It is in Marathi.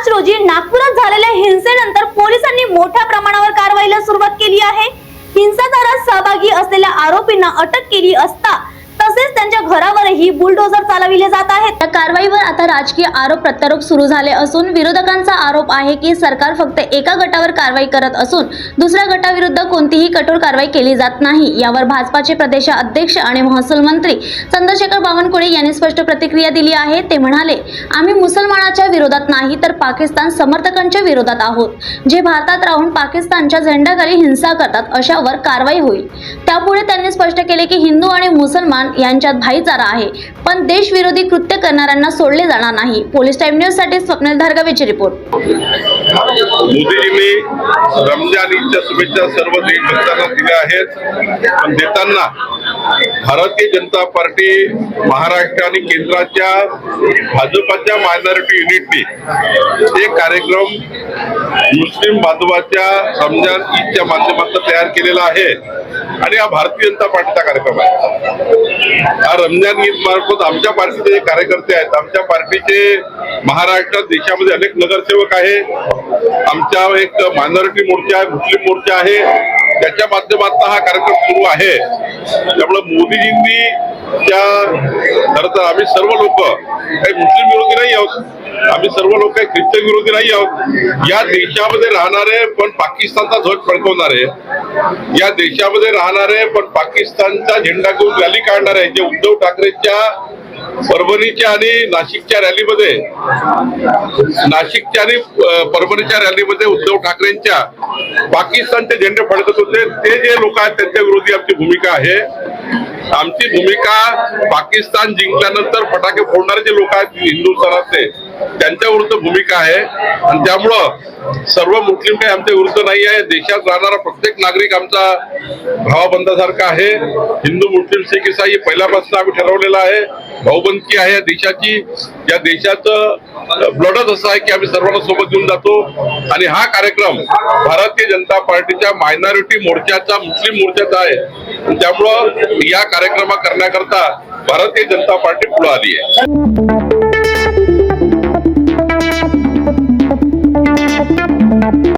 मार्च रोजी नागपुरात झालेल्या हिंसेनंतर पोलिसांनी मोठ्या प्रमाणावर कारवाईला सुरुवात केली आहे. हिंसाचारात सहभागी असलेल्या आरोपींना अटक केली असता तसेच त्यांच्या घरावरही बुलडोझर चालविले जात आहेत. या कारवाईवर आता राजकीय आरोप प्रत्यारोप सुरू झाले असून विरोधकांचा आरोप आहे की सरकार फक्त एका गटावर कारवाई करत असून दुसऱ्या गटाविरुद्ध कोणतीही कठोर कारवाई केली जात नाही. यावर भाजपाचे प्रदेशाध्यक्ष आणि महसूल मंत्री चंद्रशेखर बावनकुळे यांनी स्पष्ट प्रतिक्रिया दिली आहे. ते म्हणाले आम्ही मुसलमानाच्या विरोधात नाही तर पाकिस्तान समर्थकांच्या विरोधात आहोत. जे भारतात राहून पाकिस्तानच्या झेंड्याखाली हिंसा करतात अशावर कारवाई होईल. त्यापुढे त्यांनी स्पष्ट केले की हिंदू आणि मुसलमान यांच्यात भाईचारा आहे. पण देशविरोधी कृत्य करणाऱ्यांना सोडले जाणार नाही. पोलीस टाइम न्यूजसाठी स्वप्नील धारगवेची रिपोर्ट. मोदीजींनी रमजान ईदच्या शुभेच्छा सर्व देशभक्तांना दिल्या आहेत. पण देताना भारतीय जनता पार्टी महाराष्ट्र आणि केंद्राच्या भाजपाच्या मायनॉरिटी युनिटने हे कार्यक्रम मुस्लिम बांधवाच्या रमजान ईदच्या माध्यमातून तयार केलेला आहे. आणि हा भारतीय जनता पार्टीचा कार्यक्रम आहे. हा रमजान ईद मार्फत आमच्या पार्टीचे जे कार्यकर्ते आहेत आमच्या पार्टीचे महाराष्ट्रात देशामध्ये अनेक नगरसेवक आहे आमच्या एक मायनॉरिटी मोर्चा आहे मुस्लिम मोर्चा आहे. त्याच्या माध्यमातून हा कार्यक्रम सुरू आहे. त्यामुळे मोदीजींनी त्या खर तर आम्ही सर्व लोक काही मुस्लिम विरोधी नाही आहोत. आम्ही सर्व लोक काही ख्रिश्चन विरोधी नाही आहोत. या देशामध्ये राहणारे पण पाकिस्तानचा ध्वज फडकवणारे या देशामध्ये राहणारे पण पाकिस्तानचा झेंडा घेऊन रॅली काढणारे जे उद्धव ठाकरेच्या परभणीच्या आणि नाशिकच्या रॅलीमध्ये नाशिकच्या आणि परभणीच्या रॅलीमध्ये उद्धव ठाकरेंच्या पाकिस्तानचे झेंडे फडकत होते. ते जे लोक आहेत त्यांच्या विरोधी आमची भूमिका आहे. आमची भूमिका पाकिस्तान जिंकल्यानंतर फटाके फोडणारे जे लोक आहेत हिंदुस्थानातले त्यांच्या विरुद्ध भूमिका आहे. आणि त्यामुळं सर्व मुस्लिम काही आमच्या विरुद्ध नाही आहे. देशात राहणारा प्रत्येक नागरिक आमचा भावाबंधासारखा आहे. हिंदू मुस्लिम सिख इसाई पहिल्यापासून आम्ही ठरवलेला आहे. भाऊबंदकी आहे या देशाची. या देशाचं ब्लडच असं आहे की आम्ही सर्वांना सोबत घेऊन जातो. आणि हा कार्यक्रम भारतीय जनता पार्टीच्या मायनॉरिटी मोर्चाचा मुस्लिम मोर्चाचा आहे. आणि त्यामुळं या कार्यक्रम करण्याकरता भारतीय जनता पार्टी पुढे आली आहे.